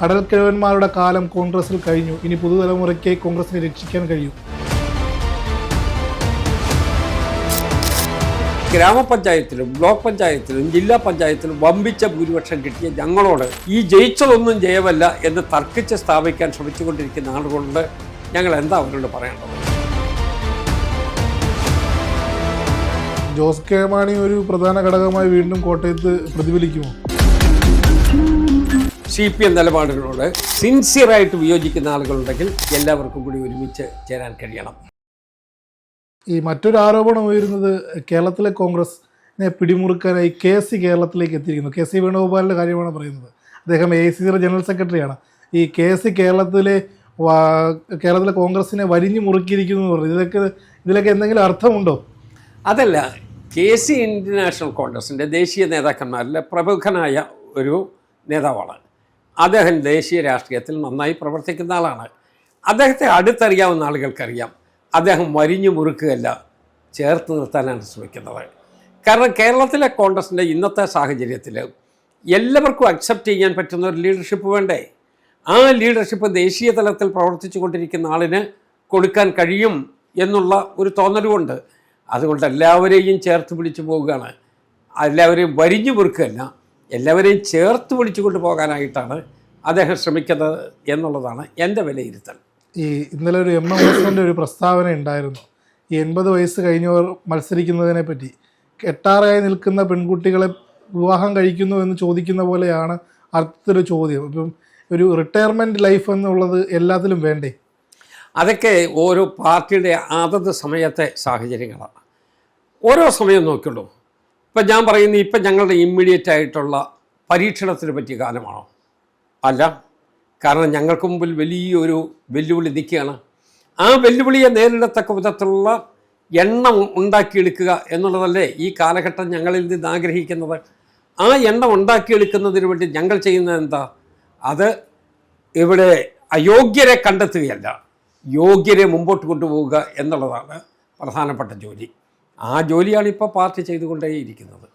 കടൽക്കിഴവന്മാരുടെ കാലം കോൺഗ്രസിൽ കഴിഞ്ഞു. ഇനി പുതുതലമുറയ്ക്ക് കോൺഗ്രസിനെ രക്ഷിക്കാൻ കഴിയും. ഗ്രാമപഞ്ചായത്തിലും ബ്ലോക്ക് പഞ്ചായത്തിലും ജില്ലാ പഞ്ചായത്തിലും വമ്പിച്ച ഭൂരിപക്ഷം കിട്ടിയ ഞങ്ങളോട് ഈ ജയിച്ചതൊന്നും ജയമല്ല എന്ന് തർക്കിച്ച് സ്ഥാപിക്കാൻ ശ്രമിച്ചുകൊണ്ടിരിക്കുന്ന ആളുകളുണ്ട് ഞങ്ങൾ എന്താ അവരോട് പറയേണ്ടത്? ജോസ് കെ മാണി ഒരു പ്രധാന ഘടകമായി വീണ്ടും കോട്ടയത്ത് പ്രതിഫലിക്കുമോ? സി പി എം നിലപാടുകളോട് സിൻസിയറായിട്ട് വിയോജിക്കുന്ന ആളുകളുണ്ടെങ്കിൽ എല്ലാവർക്കും കൂടി ഒരുമിച്ച് ചേരാൻ കഴിയണം. ഈ മറ്റൊരു ആരോപണം ഉയരുന്നത് കേരളത്തിലെ കോൺഗ്രസിനെ പിടിമുറുക്കാനായി കെ സി കേരളത്തിലേക്ക് എത്തിയിരിക്കുന്നു. കെ സി വേണുഗോപാലിന്റെ കാര്യമാണ് പറയുന്നത്. അദ്ദേഹം എ സി സിയുടെ ജനറൽ സെക്രട്ടറിയാണ്. ഈ കെ സി കേരളത്തിലെ കേരളത്തിലെ കോൺഗ്രസിനെ വരിഞ്ഞു മുറുക്കിയിരിക്കുന്നു എന്ന് പറഞ്ഞു ഇതിലൊക്കെ ഇതിലൊക്കെ എന്തെങ്കിലും അർത്ഥമുണ്ടോ? അതല്ല കെ സി ഇന്റർനാഷണൽ കോൺഗ്രസിന്റെ ദേശീയ നേതാക്കന്മാരിലെ പ്രമുഖനായ ഒരു നേതാവാണ്. അദ്ദേഹം ദേശീയ രാഷ്ട്രീയത്തിൽ നന്നായി പ്രവർത്തിക്കുന്ന ആളാണ്. അദ്ദേഹത്തെ അടുത്തറിയാവുന്ന ആളുകൾക്കറിയാം. അദ്ദേഹം വരിഞ്ഞു മുറുക്കുകയല്ല ചേർത്ത് നിർത്താനാണ് ശ്രമിക്കുന്നത്. കാരണം കേരളത്തിലെ കോൺഗ്രസിന്റെ ഇന്നത്തെ സാഹചര്യത്തിൽ എല്ലാവർക്കും അക്സെപ്റ്റ് ചെയ്യാൻ പറ്റുന്ന ഒരു ലീഡർഷിപ്പ് വേണ്ടേ? ആ ലീഡർഷിപ്പ് ദേശീയ തലത്തിൽ പ്രവർത്തിച്ചു കൊണ്ടിരിക്കുന്ന ആളിന് കൊടുക്കാൻ കഴിയും എന്നുള്ള ഒരു തോന്നലുമുണ്ട്. അതുകൊണ്ട് എല്ലാവരെയും ചേർത്ത് പിടിച്ചു പോവുകയാണ്. എല്ലാവരെയും വരിഞ്ഞു മുറുക്കുകയല്ല എല്ലാവരെയും ചേർത്ത് പിടിച്ചു കൊണ്ടുപോകാനായിട്ടാണ് അദ്ദേഹം ശ്രമിക്കുന്നത് എന്നുള്ളതാണ് എന്റെ വിലയിരുത്തൽ. ഈ ഇന്നലെ ഒരു എം എം എസിന്റെ ഒരു പ്രസ്താവന ഉണ്ടായിരുന്നു. ഈ എൺപത് വയസ്സ് കഴിഞ്ഞവർ മത്സരിക്കുന്നതിനെ പറ്റി. കെട്ടാറായി നിൽക്കുന്ന പെൺകുട്ടികളെ വിവാഹം കഴിക്കുന്നു എന്ന് ചോദിക്കുന്ന പോലെയാണ് അർത്ഥത്തിലൊരു ചോദ്യം. ഇപ്പം ഒരു റിട്ടയർമെന്റ് ലൈഫ് എന്നുള്ളത് എല്ലാത്തിലും വേണ്ടേ? അതൊക്കെ ഓരോ പാർട്ടിയുടെ അതത് സമയത്തെ സാഹചര്യങ്ങളാണ്. ഓരോ സമയം നോക്കിയുള്ളൂ ഇപ്പം ഞാൻ പറയുന്നത് ഇപ്പം ഞങ്ങളുടെ ഇമ്മീഡിയറ്റ് ആയിട്ടുള്ള പരീക്ഷണത്തിന് പറ്റിയ കാലമാണോ? അല്ല കാരണം ഞങ്ങൾക്ക് മുമ്പിൽ വലിയൊരു വെല്ലുവിളി നിൽക്കുകയാണ്. ആ വെല്ലുവിളിയെ നേരിടത്തക്ക വിധത്തിലുള്ള എണ്ണം ഉണ്ടാക്കിയെടുക്കുക എന്നുള്ളതല്ലേ ഈ കാലഘട്ടം ഞങ്ങളിൽ നിന്ന് ആഗ്രഹിക്കുന്നത്. ആ എണ്ണം ഉണ്ടാക്കിയെടുക്കുന്നതിന് വേണ്ടി ഞങ്ങൾ ചെയ്യുന്നത് എന്താ? അത് ഇവിടെ അയോഗ്യരെ കണ്ടെത്തുകയല്ല യോഗ്യരെ മുമ്പോട്ട് കൊണ്ടുപോവുക എന്നുള്ളതാണ് പ്രധാനപ്പെട്ട ജോലി. ആ ജോലിയാണ് ഇപ്പോൾ പാർട്ടി ചെയ്തുകൊണ്ടേയിരിക്കുന്നത്.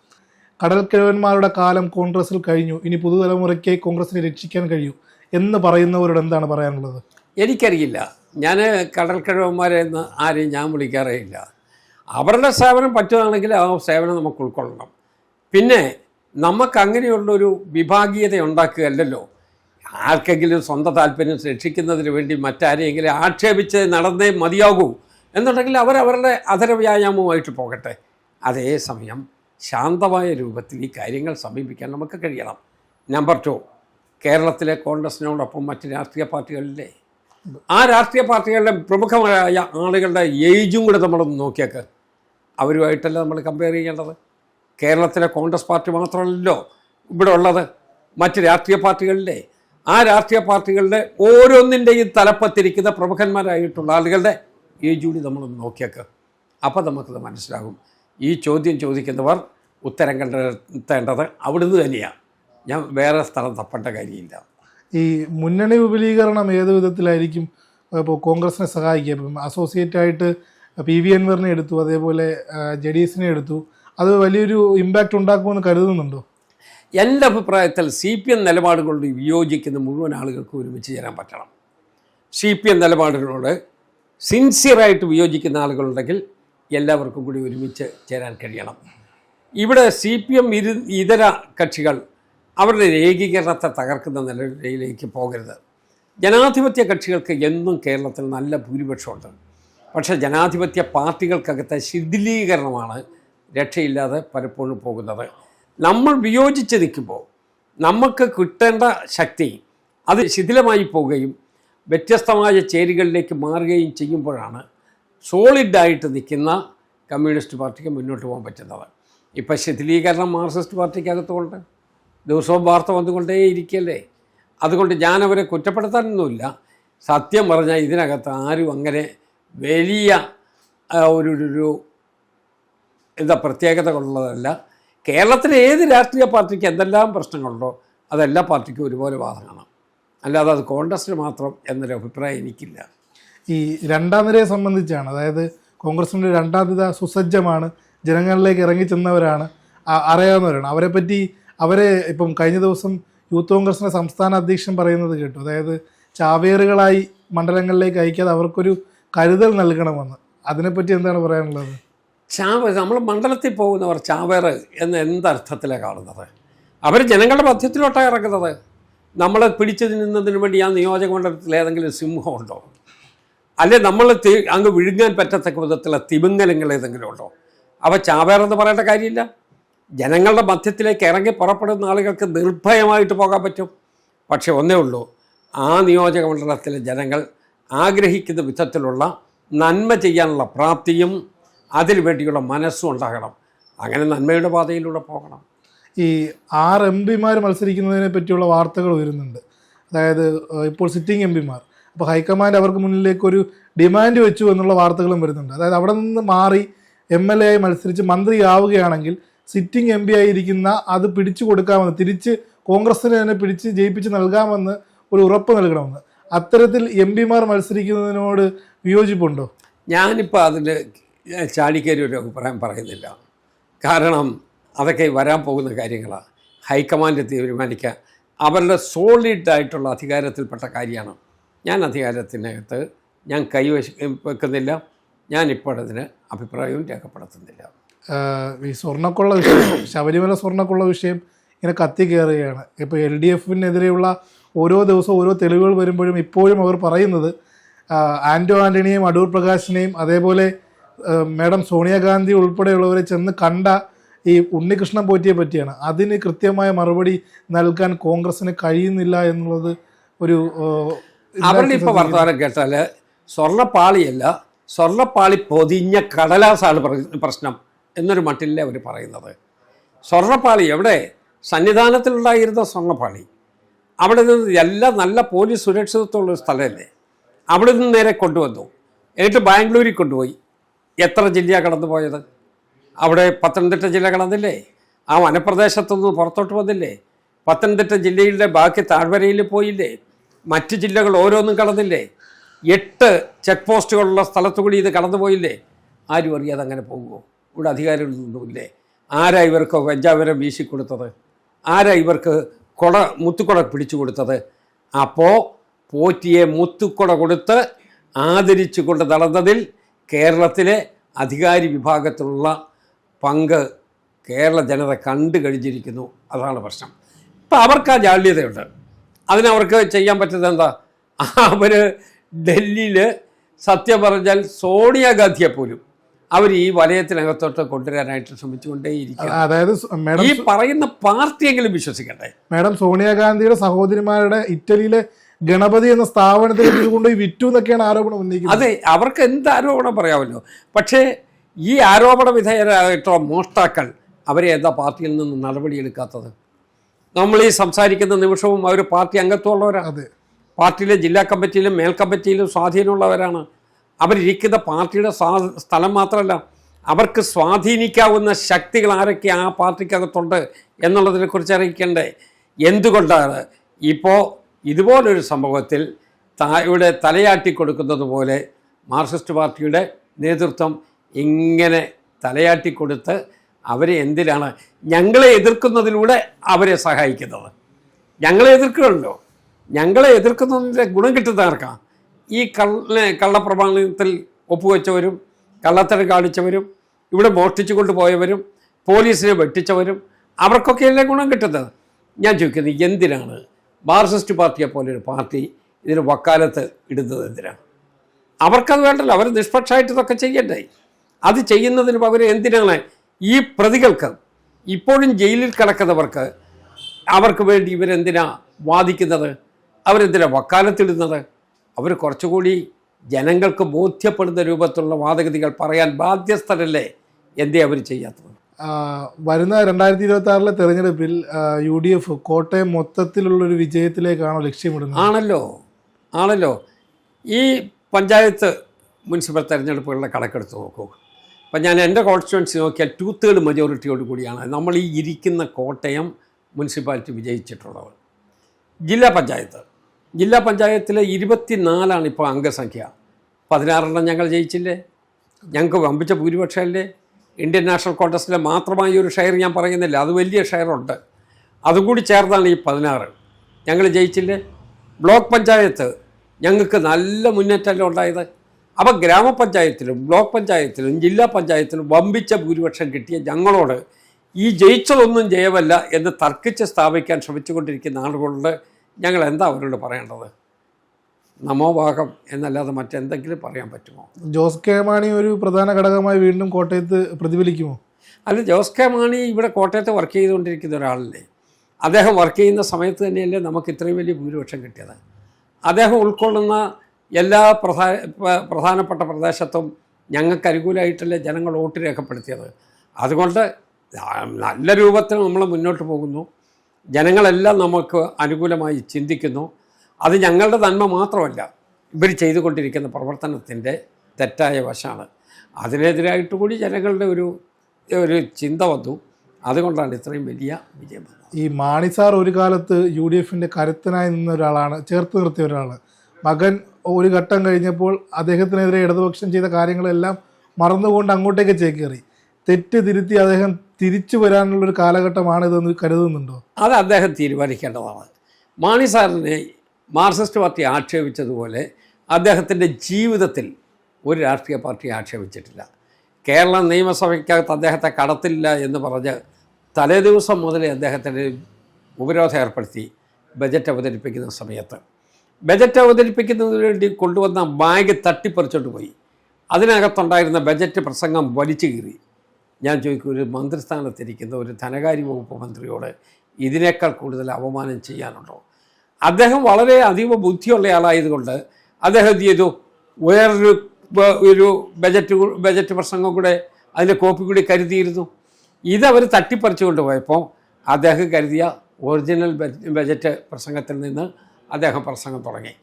കടൽക്കിഴവന്മാരുടെ കാലം കോൺഗ്രസിൽ കഴിഞ്ഞു. ഇനി പുതുതലമുറയ്ക്ക് കോൺഗ്രസിനെ രക്ഷിക്കാൻ കഴിയൂ എന്ന് പറയുന്നവരോട് എന്താണ് പറയാനുള്ളത്? എനിക്കറിയില്ല. ഞാൻ കടൽക്കിഴവന്മാരെ എന്ന് ആരെയും ഞാൻ വിളിക്കാറേ ഇല്ല അവരുടെ സേവനം പറ്റുകയാണെങ്കിൽ ആ സേവനം നമുക്ക് ഉൾക്കൊള്ളണം. പിന്നെ നമുക്ക് അങ്ങനെയുള്ളൊരു വിഭാഗീയത ഉണ്ടാക്കുകയല്ലല്ലോ. ആർക്കെങ്കിലും സ്വന്തം താല്പര്യം രക്ഷിക്കുന്നതിന് വേണ്ടി മറ്റാരെയെങ്കിലും ആക്ഷേപിച്ച് നടന്നേ മതിയാകൂ. എന്നുണ്ടെങ്കിൽ അവരവരുടെ അധര വ്യായാമവുമായിട്ട് പോകട്ടെ. അതേസമയം ശാന്തമായ രൂപത്തിൽ ഈ കാര്യങ്ങൾ സമീപിക്കാൻ നമുക്ക് കഴിയണം. നമ്പർ ടു കേരളത്തിലെ കോൺഗ്രസിനോടൊപ്പം മറ്റ് രാഷ്ട്രീയ പാർട്ടികളിലെ ആ രാഷ്ട്രീയ പാർട്ടികളിലെ പ്രമുഖമായ ആളുകളുടെ ഏജും കൂടെ നമ്മളൊന്ന് നോക്കിയേക്ക്. അവരുമായിട്ടല്ല നമ്മൾ കമ്പയർ ചെയ്യേണ്ടത്? കേരളത്തിലെ കോൺഗ്രസ് പാർട്ടി മാത്രമല്ലല്ലോ ഇവിടെ ഉള്ളത്. മറ്റ് രാഷ്ട്രീയ പാർട്ടികളിലെ ആ രാഷ്ട്രീയ പാർട്ടികളുടെ ഓരോന്നിന്റെയും തലപ്പത്തിരിക്കുന്ന പ്രമുഖന്മാരായിട്ടുള്ള ആളുകളുടെ ഏജ് കൂടി നമ്മളൊന്ന് നോക്കിയേക്ക്. അപ്പം നമുക്കത് മനസ്സിലാകും. ഈ ചോദ്യം ചോദിക്കുന്നവർ ഉത്തരം കണ്ടെത്തേണ്ടത് അവിടുന്ന് തന്നെയാണ് ഞാൻ വേറെ സ്ഥലം തപ്പേണ്ട കാര്യമില്ല. ഈ മുന്നണി വിപുലീകരണം ഏത് വിധത്തിലായിരിക്കും? ഇപ്പോൾ കോൺഗ്രസിനെ സഹായിക്കുക. ഇപ്പം അസോസിയേറ്റ് ആയിട്ട് പി വി അൻവറിനെ എടുത്തു അതേപോലെ ജെ ഡി എസിനെ എടുത്തു. അത് വലിയൊരു ഇമ്പാക്റ്റ് ഉണ്ടാക്കുമെന്ന് കരുതുന്നുണ്ടോ? എന്റെ അഭിപ്രായത്തിൽ സി പി എം നിലപാടുകളോട് വിയോജിക്കുന്ന മുഴുവൻ ആളുകൾക്കും ഒരുമിച്ച് ചേരാൻ പറ്റണം. സി പി എം നിലപാടുകളോട് സിൻസിയറായിട്ട് വിയോജിക്കുന്ന ആളുകളുണ്ടെങ്കിൽ എല്ലാവർക്കും കൂടി ഒരുമിച്ച് ചേരാൻ കഴിയണം. ഇവിടെ സി പി എം ഇരു ഇതര കക്ഷികൾ അവരുടെ ഏകീകരണത്തെ തകർക്കുന്ന നിലയിലേക്ക് പോകരുത്. ജനാധിപത്യ കക്ഷികൾക്ക് എന്നും കേരളത്തിൽ നല്ല ഭൂരിപക്ഷമുണ്ട്. പക്ഷേ ജനാധിപത്യ പാർട്ടികൾക്കകത്തെ ശിഥിലീകരണമാണ് രക്ഷയില്ലാതെ പലപ്പോഴും പോകുന്നത്. നമ്മൾ വിയോജിച്ച് നിൽക്കുമ്പോൾ നമുക്ക് കിട്ടേണ്ട ശക്തി അത് ശിഥിലമായി പോവുകയും വ്യത്യസ്തമായ ചേരികളിലേക്ക് മാറുകയും ചെയ്യുമ്പോഴാണ് സോളിഡായിട്ട് നിൽക്കുന്ന കമ്മ്യൂണിസ്റ്റ് പാർട്ടിക്ക് മുന്നോട്ട് പോകാൻ പറ്റുന്നത് ഇപ്പം ശിഥിലീകരണം മാർക്സിസ്റ്റ് പാർട്ടിക്കകത്തുകൊണ്ട് ദിവസവും വാർത്ത വന്നുകൊണ്ടേ ഇരിക്കല്ലേ? അതുകൊണ്ട് ഞാനവരെ കുറ്റപ്പെടുത്താനൊന്നുമില്ല. സത്യം പറഞ്ഞാൽ ഇതിനകത്ത് ആരും അങ്ങനെ വലിയ ഒരു- ഒരു എന്താ പ്രത്യേകതകളുള്ളതല്ല. കേരളത്തിലെ ഏത് രാഷ്ട്രീയ പാർട്ടിക്ക് എന്തെല്ലാം പ്രശ്നങ്ങളുണ്ടോ അതെല്ലാ പാർട്ടിക്കും ഒരുപോലെ ബാധകമാണ്. അല്ലാതെ അത് കോൺഗ്രസ്സിന് മാത്രം എന്നൊരു അഭിപ്രായം എനിക്കില്ല. ഈ രണ്ടാം നിരയെ സംബന്ധിച്ചാണ്. അതായത് കോൺഗ്രസിന്റെ രണ്ടാം നിര സുസജ്ജമാണ് ജനങ്ങളിലേക്ക് ഇറങ്ങിച്ചെന്നവരാണ് അറിയാവുന്നവരാണ്. അവരെ പറ്റി അവരെ ഇപ്പം കഴിഞ്ഞ ദിവസം യൂത്ത് കോൺഗ്രസിന്റെ സംസ്ഥാന അധ്യക്ഷൻ പറയുന്നത് കേട്ടു. അതായത് ചാവേറുകളായി മണ്ഡലങ്ങളിലേക്ക് അയക്കാതെ അവർക്കൊരു കരുതൽ നൽകണമെന്ന്. അതിനെപ്പറ്റി എന്താണ് പറയാനുള്ളത്? ചാവ നമ്മൾ മണ്ഡലത്തിൽ പോകുന്നവർ ചാവേറ് എന്ന് എന്തർത്ഥത്തിലാണ് കാണുന്നത്? അവർ ജനങ്ങളുടെ മധ്യത്തിലോട്ടാണ് ഇറങ്ങുന്നത്. നമ്മളെ പിടിച്ചു നിന്നതിന് വേണ്ടി ആ നിയോജക മണ്ഡലത്തിൽ ഏതെങ്കിലും സിംഹമുണ്ടോ അല്ലെ നമ്മൾ അങ്ങ് വിഴുങ്ങാൻ പറ്റത്തക്ക വിധത്തിലുള്ള തിമിങ്ങലങ്ങൾ ഏതെങ്കിലും ഉണ്ടോ? അവ ചാവേറെന്ന് പറയേണ്ട കാര്യമില്ല. ജനങ്ങളുടെ മധ്യത്തിലേക്ക് ഇറങ്ങി പുറപ്പെടുന്ന ആളുകൾക്ക് നിർഭയമായിട്ട് പോകാൻ പറ്റും. പക്ഷെ ഒന്നേ ഉള്ളൂ ആ നിയോജക മണ്ഡലത്തിലെ ജനങ്ങൾ ആഗ്രഹിക്കുന്ന വിധത്തിലുള്ള നന്മ ചെയ്യാനുള്ള പ്രാപ്തിയും അതിനു വേണ്ടിയുള്ള മനസ്സും ഉണ്ടാകണം. അങ്ങനെ നന്മയുടെ പാതയിലൂടെ പോകണം. ഈ ആറ് എം പിമാർ മത്സരിക്കുന്നതിനെ പറ്റിയുള്ള വാർത്തകൾ വരുന്നുണ്ട് അതായത് ഇപ്പോൾ സിറ്റിംഗ് എം പിമാർ. അപ്പോൾ ഹൈക്കമാൻഡ് അവർക്ക് മുന്നിലേക്ക് ഒരു ഡിമാൻഡ് വെച്ചു എന്നുള്ള വാർത്തകളും വരുന്നുണ്ട്. അതായത് അവിടെ നിന്ന് മാറി എം എൽ എ ആയി മത്സരിച്ച് മന്ത്രിയാവുകയാണെങ്കിൽ സിറ്റിംഗ് എം പി ആയിരിക്കുന്ന അത് പിടിച്ചു കൊടുക്കാമെന്ന് തിരിച്ച് കോൺഗ്രസിന് തന്നെ പിടിച്ച് ജയിപ്പിച്ച് നൽകാമെന്ന് ഒരു ഉറപ്പ് നൽകണമെന്ന്. അത്തരത്തിൽ എം പിമാർ മത്സരിക്കുന്നതിനോട് വിയോജിപ്പുണ്ടോ? ഞാനിപ്പോൾ അതിൽ ചാടിക്കേരി ഒരു അഭിപ്രായം പറയുന്നില്ല. കാരണം അതൊക്കെ വരാൻ പോകുന്ന കാര്യങ്ങളാണ് ഹൈക്കമാൻഡ് തീരുമാനിക്കുക അവരുടെ സോളിഡ് ആയിട്ടുള്ള അധികാരത്തിൽപ്പെട്ട കാര്യമാണ്. ഞാൻ അധികാരത്തിനകത്ത് ഞാൻ കൈവശ വെക്കുന്നില്ല. ഞാൻ ഇപ്പോൾ അതിന് അഭിപ്രായവും രേഖപ്പെടുത്തുന്നില്ല. ഈ സ്വർണക്കൊള്ള വിഷയം ശബരിമല സ്വർണക്കൊള്ള വിഷയം ഇങ്ങനെ കത്തി കയറുകയാണ് ഇപ്പോൾ എൽ ഡി എഫിനെതിരെയുള്ള ഓരോ ദിവസവും ഓരോ തെളിവുകൾ വരുമ്പോഴും ഇപ്പോഴും അവർ പറയുന്നത് ആന്റോ ആന്റോ ആന്റണിയെയും അടൂർ പ്രകാശിനെയും അതേപോലെ മാഡം സോണിയാഗാന്ധി ഉൾപ്പെടെയുള്ളവരെ ചെന്ന് കണ്ട ഈ ഉണ്ണികൃഷ്ണൻ പോറ്റിയെ പറ്റിയാണ്. അതിന് കൃത്യമായ മറുപടി നൽകാൻ കോൺഗ്രസിന് കഴിയുന്നില്ല എന്നുള്ളത് ഒരു അവരുടെ ഇപ്പോൾ വർത്തമാനം കേട്ടാൽ സ്വർണപ്പാളിയല്ല സ്വർണപ്പാളി പൊതിഞ്ഞ കടലാസാണ് പ്രശ്നം എന്നൊരു മട്ടിലേ അവർ പറയുന്നത്. സ്വർണപ്പാളി എവിടെ? സന്നിധാനത്തിലുണ്ടായിരുന്ന സ്വർണപ്പാളി. അവിടെ നിന്ന് എല്ലാം നല്ല പോലീസ് സുരക്ഷിതത്വമുള്ള സ്ഥലമല്ലേ? അവിടെ നിന്ന് നേരെ കൊണ്ടുവന്നു. എന്നിട്ട് ബാംഗ്ലൂരിൽ കൊണ്ടുപോയി. എത്ര ജില്ലയാണ് കടന്നു പോയത്? അവിടെ പത്തനംതിട്ട ജില്ല കടന്നില്ലേ? ആ വനപ്രദേശത്തുനിന്ന് പുറത്തോട്ട് വന്നില്ലേ? പത്തനംതിട്ട ജില്ലയിലെ ബാക്കി താഴ്വരയിൽ പോയില്ലേ? മറ്റ് ജില്ലകൾ ഓരോന്നും കടന്നില്ലേ? എട്ട് ചെക്ക് പോസ്റ്റുകളുള്ള സ്ഥലത്തു കൂടി ഇത് കടന്നുപോയില്ലേ ആരും അറിയാതെ അങ്ങനെ പോകുമോ ഇവിടെ അധികാരികളൊന്നുമില്ലേ ആരാ ഇവർക്ക് വെഞ്ചാവരം വീശി കൊടുത്തത് ആരാ ഇവർക്ക് കൊട മുത്തുക്കൊട പിടിച്ചു കൊടുത്തത്? അപ്പോൾ പോറ്റിയെ മുത്തുക്കൊട കൊടുത്ത് ആദരിച്ചു കൊണ്ട് നടന്നതിൽ കേരളത്തിലെ അധികാരി വിഭാഗത്തിലുള്ള പങ്ക് കേരള ജനത കണ്ടു കഴിഞ്ഞിരിക്കുന്നു. അതാണ് പ്രശ്നം. ഇപ്പം അവർക്ക് ആ ജാള്യതയുണ്ട്. അതിനവർക്ക് ചെയ്യാൻ പറ്റുന്നത് എന്താ? അവർ ഡൽഹിയിൽ സത്യം പറഞ്ഞാൽ സോണിയാഗാന്ധിയെ പോലും അവർ ഈ വലയത്തിനകത്തോട്ട് കൊണ്ടുവരാനായിട്ട് ശ്രമിച്ചുകൊണ്ടേയിരിക്കും അതായത് ഈ പറയുന്ന പാർട്ടിയെങ്കിലും വിശ്വസിക്കട്ടെ. മാഡം സോണിയാഗാന്ധിയുടെ സഹോദരിമാരുടെ ഇറ്റലിയിലെ ഗണപതി എന്ന സ്ഥാപനത്തിൽ കൊണ്ടുപോയി വിറ്റു എന്നൊക്കെയാണ് ആരോപണം ഉന്നയിക്കുന്നത്. അതെ അവർക്ക് എന്ത് ആരോപണം പറയാമല്ലോ. പക്ഷേ ഈ ആരോപണ വിധേയരായിട്ടുള്ള മോഷ്ടാക്കൾ അവരെ എന്താ പാർട്ടിയിൽ നിന്ന് നടപടിയെടുക്കാത്തത്? നമ്മൾ ഈ സംസാരിക്കുന്ന നിമിഷവും അവർ പാർട്ടി അംഗത്വമുള്ളവരാണ്. അതെ. പാർട്ടിയിലെ ജില്ലാ കമ്മിറ്റിയിലും മേൽ കമ്മിറ്റിയിലും സ്വാധീനമുള്ളവരാണ്. അവരിരിക്കുന്ന പാർട്ടിയുടെ സ്വാ- സ്ഥലം മാത്രമല്ല അവർക്ക് സ്വാധീനിക്കാവുന്ന ശക്തികൾ ആരൊക്കെ ആ പാർട്ടിക്കകത്തുണ്ട് എന്നുള്ളതിനെക്കുറിച്ച് അറിയിക്കണ്ടേ? എന്തുകൊണ്ടാണ്? ഇപ്പോൾ ഇതുപോലൊരു സംഭവത്തിൽ ഇവിടെ തലയാട്ടി കൊടുക്കുന്നത് പോലെ മാർക്സിസ്റ്റ് പാർട്ടിയുടെ നേതൃത്വം ഇങ്ങനെ തലയാട്ടി കൊടുത്ത് അവരെ എന്തിനാണ് ഞങ്ങളെ എതിർക്കുന്നതിലൂടെ അവരെ സഹായിക്കുന്നത്? ഞങ്ങളെ എതിർക്കുകയുണ്ടോ ഞങ്ങളെ എതിർക്കുന്നതിന്റെ ഗുണം കിട്ടുന്ന ആർക്കാണ് ഈ കള്ള കള്ളപ്രമാണത്തിൽ ഒപ്പുവെച്ചവരും കള്ളത്തരം കാണിച്ചവരും ഇവിടെ മോഷ്ടിച്ചു കൊണ്ടുപോയവരും പോലീസിനെ വെട്ടിച്ചവരും അവർക്കൊക്കെയല്ലേ ഗുണം കിട്ടുന്നത്? ഞാൻ ചോദിക്കുന്നത് എന്തിനാണ് മാർസിസ്റ്റ് പാർട്ടിയെ പോലൊരു പാർട്ടി ഇതിന് വക്കാലത്ത് ഇടുന്നത് എന്തിനാണ്? അവർക്കത് വേണ്ടല്ലോ അവർ നിഷ്പക്ഷമായിട്ട് ഇതൊക്കെ ചെയ്യണ്ടേ? അത് ചെയ്യുന്നതിന് പകരം എന്തിനാണ് ഈ പ്രതികൾക്ക് ഇപ്പോഴും ജയിലിൽ കിടക്കുന്നവർക്ക് അവർക്ക് വേണ്ടി ഇവരെന്തിനാ വാദിക്കുന്നത്? അവരെന്തിനാ വക്കാലത്തിടുന്നത്? അവർ കുറച്ചുകൂടി ജനങ്ങൾക്ക് ബോധ്യപ്പെടുന്ന രൂപത്തിലുള്ള വാദഗതികൾ പറയാൻ ബാധ്യസ്ഥരല്ലേ? എന്തേ അവർ ചെയ്യാത്തത്? വരുന്ന രണ്ടായിരത്തി ഇരുപത്തി ആറിലെ തെരഞ്ഞെടുപ്പിൽ യു ഡി എഫ് കോട്ടയം മൊത്തത്തിലുള്ള ഒരു വിജയത്തിലേക്കാണോ ലക്ഷ്യമിടുന്നത്? ആണല്ലോ. ആണല്ലോ. ഈ പഞ്ചായത്ത് മുനിസിപ്പൽ തെരഞ്ഞെടുപ്പുകളുടെ കണക്കെടുത്ത് നോക്കൂ. അപ്പം ഞാൻ എന്റെ കോൺസ്റ്റിറ്റ്യുവൻസി നോക്കിയാൽ ടു തേർഡ് മെജോറിറ്റിയോട് കൂടിയാണ്. നമ്മൾ ഈ ഇരിക്കുന്ന കോട്ടയം മുനിസിപ്പാലിറ്റി വിജയിച്ചിട്ടുള്ളത് ജില്ലാ പഞ്ചായത്ത്. ജില്ലാ പഞ്ചായത്തിലെ ഇരുപത്തിനാലാണ് ഇപ്പോൾ അംഗസംഖ്യ. പതിനാറെണ്ണം ഞങ്ങൾ ജയിച്ചില്ലേ? ഞങ്ങൾക്ക് വമ്പിച്ച ഭൂരിപക്ഷമല്ലേ? ഇന്ത്യൻ നാഷണൽ കോൺഗ്രസിലെ മാത്രമായി ഒരു ഷെയർ ഞാൻ പറയുന്നില്ല. അത് വലിയ ഷെയറുണ്ട് അതും കൂടി ചേർന്നാണ് ഈ പതിനാറ്. ഞങ്ങൾ ജയിച്ചില്ലേ? ബ്ലോക്ക് പഞ്ചായത്ത്. ഞങ്ങൾക്ക് നല്ല മുന്നേറ്റമല്ലേ ഉണ്ടായത്? അപ്പോൾ ഗ്രാമപഞ്ചായത്തിലും ബ്ലോക്ക് പഞ്ചായത്തിലും ജില്ലാ പഞ്ചായത്തിലും വമ്പിച്ച ഭൂരിപക്ഷം കിട്ടിയ ഞങ്ങളോട് ഈ ജയിച്ചതൊന്നും ജയമല്ല എന്ന് തർക്കിച്ച് സ്ഥാപിക്കാൻ ശ്രമിച്ചുകൊണ്ടിരിക്കുന്ന ആളുകളോട് ഞങ്ങൾ എന്താ അവരോട് പറയേണ്ടത്? നമോഭാഗം എന്നല്ലാതെ മറ്റെന്തെങ്കിലും പറയാൻ പറ്റുമോ? ജോസ് കെ മാണി ഒരു പ്രധാന ഘടകമായി വീണ്ടും കോട്ടയത്ത് പ്രതിഫലിക്കുമോ? അല്ല ജോസ് കെ മാണി ഇവിടെ കോട്ടയത്ത് വർക്ക് ചെയ്തുകൊണ്ടിരിക്കുന്ന ഒരാളല്ലേ. അദ്ദേഹം വർക്ക് ചെയ്യുന്ന സമയത്ത് തന്നെയല്ലേ നമുക്ക് ഇത്രയും വലിയ ഭൂരിപക്ഷം കിട്ടിയത്. അദ്ദേഹം ഉൾക്കൊള്ളുന്ന എല്ലാ പ്രധാ പ- പ്രധാനപ്പെട്ട പ്രദേശത്തും ഞങ്ങൾക്ക് അനുകൂലമായിട്ടല്ലേ ജനങ്ങൾ വോട്ട് രേഖപ്പെടുത്തിയത്. അതുകൊണ്ട് നല്ല രൂപത്തിൽ നമ്മൾ മുന്നോട്ട് പോകുന്നു. ജനങ്ങളെല്ലാം നമുക്ക് അനുകൂലമായി ചിന്തിക്കുന്നു. അത് ഞങ്ങളുടെ നന്മ മാത്രമല്ല ഇവർ ചെയ്തുകൊണ്ടിരിക്കുന്ന പ്രവർത്തനത്തിന്റെ തെറ്റായ വശമാണ്. അതിനെതിരായിട്ട് കൂടി ജനങ്ങളുടെ ഒരു ഒരു ചിന്ത വന്നു. അതുകൊണ്ടാണ് ഇത്രയും വലിയ വിജയം ഈ മാണി സാർ ഒരു കാലത്ത് യു ഡി എഫിന്റെ കരുത്തനായി നിന്ന ഒരാളാണ് ചേർത്ത് നിർത്തിയ ഒരാളാണ്. മകൻ ഒരു ഘട്ടം കഴിഞ്ഞപ്പോൾ അദ്ദേഹത്തിനെതിരെ ഇടതുപക്ഷം ചെയ്ത കാര്യങ്ങളെല്ലാം മറന്നുകൊണ്ട് അങ്ങോട്ടേക്ക് ചേക്കേറി. തെറ്റ് തിരുത്തി അദ്ദേഹം തിരിച്ചു വരാനുള്ള ഒരു കാലഘട്ടമാണിതെന്ന് കരുതുന്നുണ്ടോ? അത് അദ്ദേഹം തീരുമാനിക്കേണ്ടതാണ്. മാണി സാറിനെ മാർക്സിസ്റ്റ് പാർട്ടി ആക്ഷേപിച്ചതുപോലെ അദ്ദേഹത്തിന്റെ ജീവിതത്തിൽ ഒരു രാഷ്ട്രീയ പാർട്ടി ആക്ഷേപിച്ചിട്ടില്ല. കേരള നിയമസഭയ്ക്കകത്ത് അദ്ദേഹത്തെ കടത്തില്ല എന്ന് പറഞ്ഞ് തലേദിവസം മുതലേ അദ്ദേഹത്തിന് ഉപരോധം ഏർപ്പെടുത്തി ബജറ്റ് അവതരിപ്പിക്കുന്ന സമയത്ത്. ബജറ്റ് അവതരിപ്പിക്കുന്നതിന് വേണ്ടി കൊണ്ടുവന്ന ബാഗ് തട്ടിപ്പറിച്ചോണ്ട് പോയി. അതിനകത്തുണ്ടായിരുന്ന ബജറ്റ് പ്രസംഗം വലിച്ചു കീറി. ഞാൻ ചോദിക്കും ഒരു മന്ത്രിസ്ഥാനത്തിരിക്കുന്ന ഒരു ധനകാര്യ വകുപ്പ് മന്ത്രിയോട് ഇതിനേക്കാൾ കൂടുതൽ അപമാനം ചെയ്യാനുണ്ടോ? അദ്ദേഹം വളരെ അതീവ ബുദ്ധിയുള്ള ആളായതുകൊണ്ട് അദ്ദേഹം എന്ത് ചെയ്തു? വേറൊരു ഒരു ബജറ്റ് ബജറ്റ് പ്രസംഗം കൂടെ അതിന്റെ കോപ്പി കൂടി കരുതിയിരുന്നു. ഇതവർ തട്ടിപ്പറിച്ചു പോയപ്പോൾ അദ്ദേഹം കരുതിയ ഒറിജിനൽ ബജ- ബജറ്റ് പ്രസംഗത്തിൽ നിന്ന് അദ്ദേഹം പ്രസംഗം തുടങ്ങി.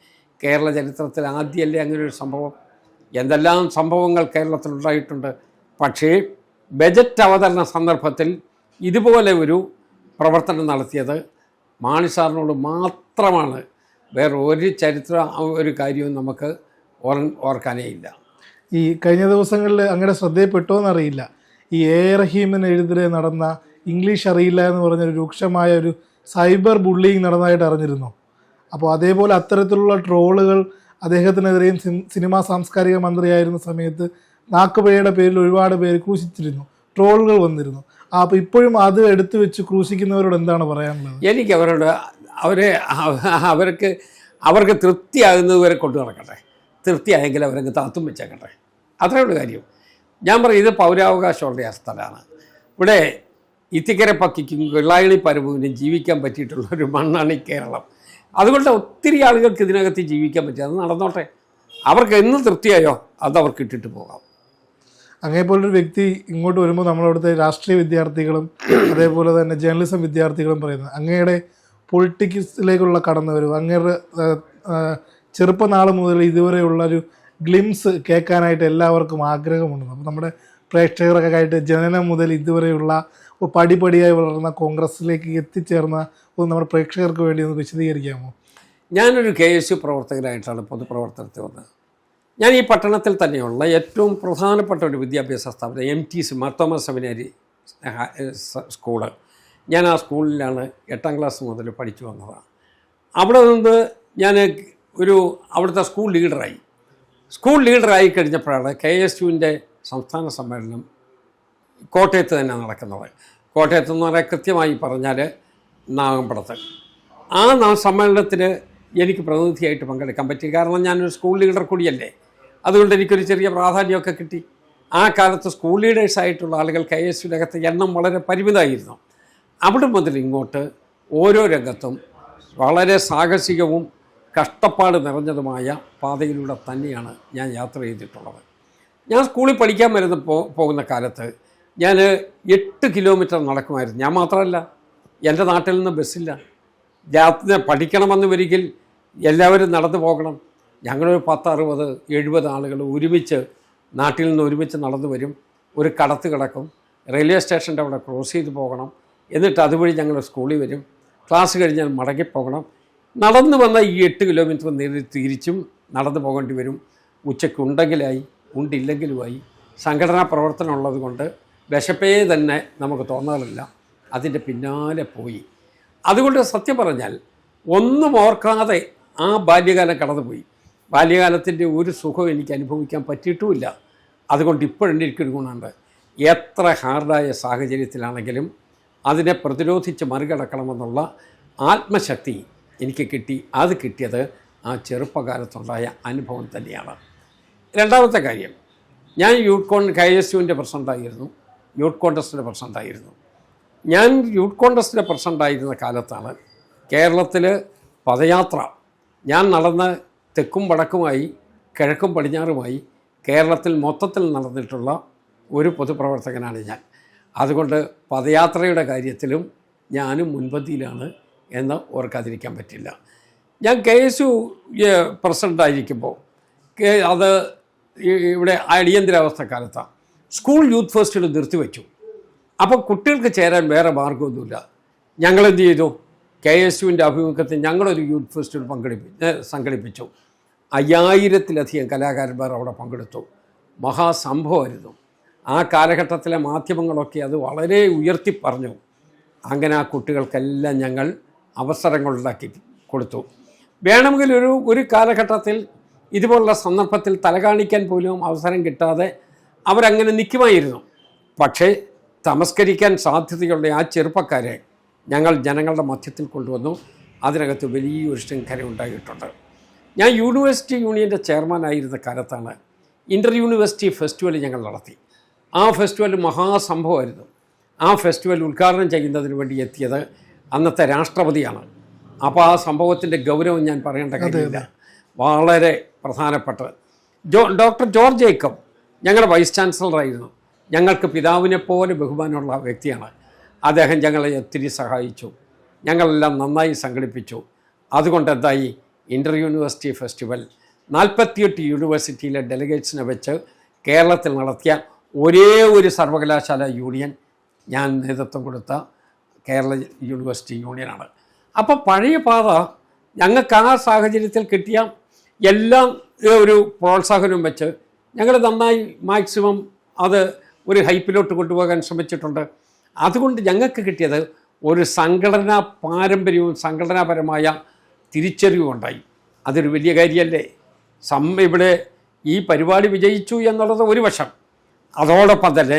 കേരള ചരിത്രത്തിൽ ആദ്യമല്ലേ അങ്ങനെ ഒരു സംഭവം? എന്തെല്ലാം സംഭവങ്ങൾ കേരളത്തിലുണ്ടായിട്ടുണ്ട് പക്ഷേ ബജറ്റ് അവതരണ സന്ദർഭത്തിൽ ഇതുപോലെ ഒരു പ്രവർത്തനം നടത്തിയത് മാണി സാറിനോട് മാത്രമാണ്. വേറെ ഒരു ചരിത്ര ഒരു കാര്യവും നമുക്ക് ഓർ ഓർക്കാനേ ഇല്ല ഈ കഴിഞ്ഞ ദിവസങ്ങളിൽ അങ്ങനെ ശ്രദ്ധയിൽപ്പെട്ടോ എന്നറിയില്ല. ഈ എ റഹീമിന് എഴുതിരെ നടന്ന ഇംഗ്ലീഷ് അറിയില്ല എന്ന് പറഞ്ഞൊരു രൂക്ഷമായ ഒരു സൈബർ ബുള്ളിങ് നടന്നതായിട്ട് അറിഞ്ഞിരുന്നു? അപ്പോൾ അതേപോലെ അത്തരത്തിലുള്ള ട്രോളുകൾ അദ്ദേഹത്തിനെതിരെയും സിനിമാ സാംസ്കാരിക മന്ത്രിയായിരുന്ന സമയത്ത് നാക്കുപിഴയുടെ പേരിൽ ഒരുപാട് പേര് ക്രൂശിച്ചിരുന്നു. ട്രോളുകൾ വന്നിരുന്നു. അപ്പോൾ ഇപ്പോഴും അത് എടുത്തു വെച്ച് ക്രൂശിക്കുന്നവരോട് എന്താണ് പറയാനുള്ളത്? എനിക്ക് അവരോട് അവരെ അവർക്ക് അവർക്ക് തൃപ്തിയാകുന്നത് വരെ കൊണ്ടു നടക്കട്ടെ. തൃപ്തിയായെങ്കിൽ അവരങ്ങ് താത്തും വെച്ചേക്കട്ടെ. അത്രേ ഉള്ളൂ കാര്യം. ഞാൻ പറയും ഇത് പൗരാവകാശമുള്ള ആ സ്ഥലമാണ്. ഇവിടെ ഇത്തിക്കര പക്കിക്കും വെള്ളായണി പരമുവിനും ജീവിക്കാൻ പറ്റിയിട്ടുള്ള ഒരു മണ്ണാണ് ഈ കേരളം. അതുകൊണ്ട് ഒത്തിരി ആളുകൾക്ക് ഇതിനകത്ത് ജീവിക്കാൻ പറ്റും. അത് നടന്നോട്ടെ. അവർക്ക് എന്ന് തൃപ്തിയായോ അത് അവർക്ക് ഇട്ടിട്ട് പോകാം. അങ്ങേപോലൊരു വ്യക്തി ഇങ്ങോട്ട് വരുമ്പോൾ നമ്മളവിടുത്തെ രാഷ്ട്രീയ വിദ്യാർത്ഥികളും അതേപോലെ തന്നെ ജേർണലിസം വിദ്യാർത്ഥികളും പറയുന്നത് അങ്ങയുടെ പൊളിറ്റിക്സിലേക്കുള്ള കടന്നുവരവ് അങ്ങയുടെ ആ, ആ, ചെറുപ്പനാൾ മുതൽ ഇതുവരെയുള്ള ഒരു ഗ്ലിംസ് കേൾക്കാനായിട്ട് എല്ലാവർക്കും ആഗ്രഹമുണ്ട്. അപ്പോൾ നമ്മുടെ പ്രേക്ഷകരൊക്കെ ആയിട്ട് ജനനം മുതൽ ഇതുവരെയുള്ള പടിപടിയായി വളർന്ന കോൺഗ്രസ്സിലേക്ക് എത്തിച്ചേർന്ന ഒന്ന് നമ്മുടെ പ്രേക്ഷകർക്ക് വേണ്ടി ഒന്ന് വിശദീകരിക്കാമോ? ഞാനൊരു കെ എസ് യു പ്രവർത്തകനായിട്ടാണ് പൊതുപ്രവർത്തനത്തിൽ വന്നത്. ഞാൻ ഈ പട്ടണത്തിൽ തന്നെയുള്ള ഏറ്റവും പ്രധാനപ്പെട്ട ഒരു വിദ്യാഭ്യാസ സ്ഥാപനം M T C Marthoma seminary school. ഞാൻ ആ സ്കൂളിലാണ് എട്ടാം ക്ലാസ് മുതൽ പഠിച്ചു വന്നതാണ്. അവിടെ നിന്ന് ഞാൻ ഒരു അവിടുത്തെ സ്കൂൾ ലീഡറായി. സ്കൂൾ ലീഡറായി കഴിഞ്ഞപ്പോഴാണ് കെ എസ് യുവിന്റെ സംസ്ഥാന സമ്മേളനം കോട്ടയത്ത് തന്നെ നടക്കുന്നത്. കോട്ടയത്ത് എന്ന് പറയാൻ കൃത്യമായി പറഞ്ഞാൽ നാഗമ്പടത്ത്. ആ നാ- സമ്മേളനത്തിൽ എനിക്ക് പ്രതിനിധിയായിട്ട് പങ്കെടുക്കാൻ പറ്റി. കാരണം ഞാനൊരു സ്കൂൾ ലീഡർ കൂടിയല്ലേ. അതുകൊണ്ട് എനിക്കൊരു ചെറിയ പ്രാധാന്യമൊക്കെ കിട്ടി. ആ കാലത്ത് സ്കൂൾ ലീഡേഴ്സായിട്ടുള്ള ആളുകൾ കെ എസ് യുവിനകത്ത് എണ്ണം വളരെ പരിമിതമായിരുന്നു. അവിടെ മുതൽ ഇങ്ങോട്ട് ഓരോ രംഗത്തും വളരെ സാഹസികവും കഷ്ടപ്പാട് നിറഞ്ഞതുമായ പാതയിലൂടെ തന്നെയാണ് ഞാൻ യാത്ര ചെയ്തിട്ടുള്ളത്. ഞാൻ സ്കൂളിൽ പഠിക്കാൻ വരുന്ന പോകുന്ന കാലത്ത് ഞാൻ എട്ട് കിലോമീറ്റർ നടക്കുമായിരുന്നു. ഞാൻ മാത്രമല്ല എന്റെ നാട്ടിൽ നിന്ന് ബസ്സില്ല. രാത്രി പഠിക്കണമെന്ന് വരികിൽ എല്ലാവരും നടന്നു പോകണം. ഞങ്ങളൊരു പത്ത് അറുപത് എഴുപത് ആളുകൾ ഒരുമിച്ച് നാട്ടിൽ നിന്ന് ഒരുമിച്ച് നടന്നു വരും. ഒരു കടത്ത് കിടക്കും. റെയിൽവേ സ്റ്റേഷന്റെ അവിടെ ക്രോസ് ചെയ്ത് പോകണം. എന്നിട്ട് അതുവഴി ഞങ്ങൾ സ്കൂളിൽ വരും. ക്ലാസ് കഴിഞ്ഞാൽ മടങ്ങിപ്പോകണം നടന്നു വന്ന ഈ എട്ട് കിലോമീറ്റർ നേരി തിരിച്ചും നടന്നു പോകേണ്ടി വരും. ഉച്ചയ്ക്ക് ഉണ്ടെങ്കിലായി ഉണ്ടില്ലെങ്കിലുമായി. സംഘടനാ പ്രവർത്തനം ഉള്ളത് കൊണ്ട് വിശപ്പേ തന്നെ നമുക്ക് തോന്നാറില്ല. അതിന്റെ പിന്നാലെ പോയി. അതുകൊണ്ട് സത്യം പറഞ്ഞാൽ ഒന്നും ഓർക്കാതെ ആ ബാല്യകാലം കടന്നുപോയി. ബാല്യകാലത്തിന്റെ ഒരു സുഖം എനിക്ക് അനുഭവിക്കാൻ പറ്റിയിട്ടുമില്ല. അതുകൊണ്ട് ഇപ്പോഴെന്നെ എനിക്കൊരു ഗുണമുണ്ട്. എത്ര ഹാർഡായ സാഹചര്യത്തിലാണെങ്കിലും അതിനെ പ്രതിരോധിച്ച് മറികടക്കണമെന്നുള്ള ആത്മശക്തി എനിക്ക് കിട്ടി. അത് കിട്ടിയത് ആ ചെറുപ്പകാലത്തുണ്ടായ അനുഭവം തന്നെയാണ്. രണ്ടാമത്തെ കാര്യം ഞാൻ യൂത്ത് കോൺ കെ എസ് യുവിന്റെ പ്രസിഡന്റായിരുന്നു യൂത്ത് കോൺഗ്രസിന്റെ പ്രസിഡന്റായിരുന്നു ഞാൻ യൂത്ത് കോൺഗ്രസിന്റെ പ്രസിഡന്റായിരുന്ന കാലത്താണ് കേരളത്തിൽ പദയാത്ര. ഞാൻ നടന്ന് തെക്കും വടക്കുമായി കിഴക്കും പടിഞ്ഞാറുമായി കേരളത്തിൽ മൊത്തത്തിൽ നടന്നിട്ടുള്ള ഒരു പൊതുപ്രവർത്തകനാണ് ഞാൻ. അതുകൊണ്ട് പദയാത്രയുടെ കാര്യത്തിലും ഞാനും മുൻപന്തിയിലാണ് എന്ന് ഓർക്കാതിരിക്കാൻ പറ്റില്ല. ഞാൻ കെ എസ് യു പ്രസിഡന്റായിരിക്കുമ്പോൾ അത് ഇവിടെ അടിയന്തരാവസ്ഥ കാലത്താണ് സ്കൂൾ യൂത്ത് ഫെസ്റ്റിൽ നിർത്തിവെച്ചു. അപ്പോൾ കുട്ടികൾക്ക് ചേരാൻ വേറെ മാർഗമൊന്നുമില്ല ഞങ്ങളെന്ത് ചെയ്തു? കെ എസ് യുവിന്റെ ആഭിമുഖ്യത്തിൽ ഞങ്ങളൊരു യൂത്ത് ഫെസ്റ്റിവൽ പങ്കെടുപ്പി സംഘടിപ്പിച്ചു. അയ്യായിരത്തിലധികം കലാകാരന്മാർ അവിടെ പങ്കെടുത്തു. മഹാസംഭവമായിരുന്നു. ആ കാലഘട്ടത്തിലെ മാധ്യമങ്ങളൊക്കെ അത് വളരെ ഉയർത്തി പറഞ്ഞു. അങ്ങനെ ആ കുട്ടികൾക്കെല്ലാം ഞങ്ങൾ അവസരങ്ങളുണ്ടാക്കി കൊടുത്തു. വേണമെങ്കിൽ ഒരു ഒരു കാലഘട്ടത്തിൽ ഇതുപോലുള്ള സന്ദർഭത്തിൽ തല കാണിക്കാൻ പോലും അവസരം കിട്ടാതെ അവരങ്ങനെ നിൽക്കുമായിരുന്നു. പക്ഷേ തമസ്കരിക്കാൻ സാധ്യതയുള്ള ആ ചെറുപ്പക്കാരെ ഞങ്ങൾ ജനങ്ങളുടെ മധ്യത്തിൽ കൊണ്ടുവന്നു. അതിനകത്ത് വലിയൊരു ശൃംഖല ഉണ്ടായിട്ടുണ്ട്. ഞാൻ യൂണിവേഴ്സിറ്റി യൂണിയന്റെ ചെയർമാനായിരുന്ന കാലത്താണ് ഇന്റർ യൂണിവേഴ്സിറ്റി ഫെസ്റ്റിവൽ ഞങ്ങൾ നടത്തി. ആ ഫെസ്റ്റിവൽ മഹാസംഭവമായിരുന്നു. ആ ഫെസ്റ്റിവൽ ഉദ്ഘാടനം ചെയ്യുന്നതിന് വേണ്ടി എത്തിയത് അന്നത്തെ രാഷ്ട്രപതിയാണ്. അപ്പോൾ ആ സംഭവത്തിന്റെ ഗൗരവം ഞാൻ പറയേണ്ട കാര്യമില്ല. വളരെ പ്രധാനപ്പെട്ടത്. ജോ ഡോക്ടർ ജോർജ് ജേക്കബ് ഞങ്ങളുടെ വൈസ് ചാൻസലറായിരുന്നു. ഞങ്ങൾക്ക് പിതാവിനെ പോലെ ബഹുമാനമുള്ള വ്യക്തിയാണ്. അദ്ദേഹം ഞങ്ങളെ ഒത്തിരി സഹായിച്ചു. ഞങ്ങളെല്ലാം നന്നായി സംഘടിപ്പിച്ചു. അതുകൊണ്ട് എന്തായി? ഇന്റർ യൂണിവേഴ്സിറ്റി ഫെസ്റ്റിവൽ നാൽപ്പത്തിയെട്ട് യൂണിവേഴ്സിറ്റിയിലെ ഡെലിഗേറ്റ്സിനെ വെച്ച് കേരളത്തിൽ നടത്തിയ ഒരേ ഒരു സർവകലാശാല യൂണിയൻ ഞാൻ നേതൃത്വം കൊടുത്ത കേരള യൂണിവേഴ്സിറ്റി യൂണിയനാണ് അപ്പോൾ പഴയ പാത ഞങ്ങൾക്ക് ആ സാഹചര്യത്തിൽ കിട്ടിയ എല്ലാം ഒരു പ്രോത്സാഹനവും വെച്ച് ഞങ്ങൾ നന്നായി മാക്സിമം അത് ഒരു ഹൈപ്പിലോട്ട് കൊണ്ടുപോകാൻ ശ്രമിച്ചിട്ടുണ്ട്. അതുകൊണ്ട് ഞങ്ങൾക്ക് കിട്ടിയത് ഒരു സംഘടനാ പാരമ്പര്യവും സംഘടനാപരമായ തിരിച്ചറിവും ഉണ്ടായി. അതൊരു വലിയ കാര്യമല്ലേ സം ഇവിടെ ഈ പരിപാടി വിജയിച്ചു എന്നുള്ളത് ഒരു വശം. അതോടൊപ്പം തന്നെ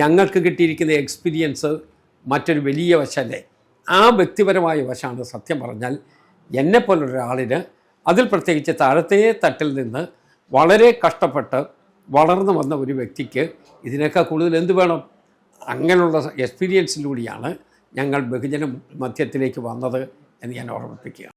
ഞങ്ങൾക്ക് കിട്ടിയിരിക്കുന്ന എക്സ്പീരിയൻസ് മറ്റൊരു വലിയ വശമല്ലേ ആ വ്യക്തിപരമായ വശമാണ് സത്യം പറഞ്ഞാൽ എന്നെപ്പോലൊരാളിന് അതിൽ പ്രത്യേകിച്ച് താഴത്തെ തട്ടിൽ നിന്ന് വളരെ കഷ്ടപ്പെട്ട് വളർന്നു വന്ന ഒരു വ്യക്തിക്ക് ഇതിനേക്കാൾ കൂടുതൽ എന്ത് വേണം? അങ്ങനെയുള്ള എക്സ്പീരിയൻസിലൂടെയാണ് ഞങ്ങൾ ബഹുജന മധ്യത്തിലേക്ക് വന്നത് എന്ന് ഞാൻ ഓർമ്മിപ്പിക്കുക